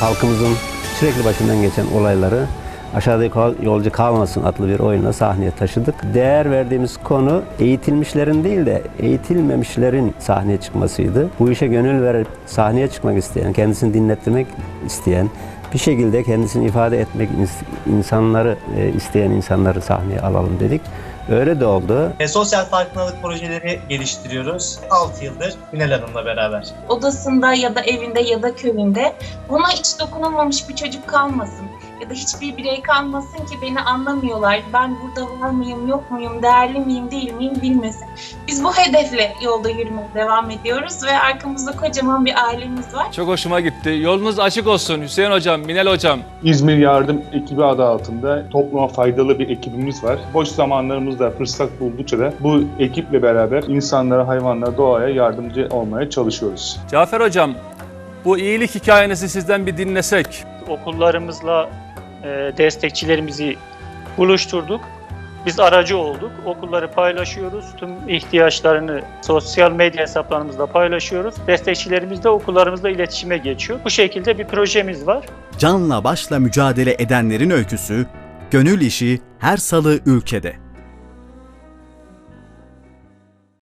halkımızın sürekli başından geçen olayları Aşağıdaki Yol- Yolcu Kalmasın adlı bir oyunla sahneye taşıdık. Değer verdiğimiz konu eğitilmişlerin değil de eğitilmemişlerin sahneye çıkmasıydı. Bu işe gönül verip sahneye çıkmak isteyen, kendisini dinlettirmek isteyen, bir şekilde kendisini ifade etmek ins- insanları e, isteyen insanları sahneye alalım dedik. Öyle de oldu. E, sosyal farkındalık projeleri geliştiriyoruz 6 yıldır Ünel Hanım'la beraber. odasında ya da evinde ya da köyünde buna hiç dokunulmamış bir çocuk kalmasın ya da hiçbir birey kalmasın ki beni anlamıyorlar. Ben burada var mıyım, yok muyum, değerli miyim, değil miyim bilmesin. Biz bu hedefle yolda yürümeye devam ediyoruz ve arkamızda kocaman bir ailemiz var. Çok hoşuma gitti. Yolunuz açık olsun Hüseyin Hocam, Minel Hocam. İzmir Yardım Ekibi adı altında topluma faydalı bir ekibimiz var. Boş zamanlarımızda fırsat buldukça da bu ekiple beraber insanlara, hayvanlara, doğaya yardımcı olmaya çalışıyoruz. Cafer Hocam, bu iyilik hikayenizi sizden bir dinlesek. okullarımızla e, destekçilerimizi buluşturduk. Biz aracı olduk. Okulları paylaşıyoruz. Tüm ihtiyaçlarını sosyal medya hesaplarımızda paylaşıyoruz. Destekçilerimiz de okullarımızla iletişime geçiyor. Bu şekilde bir projemiz var. Canla başla mücadele edenlerin öyküsü, gönül işi her salı ülkede.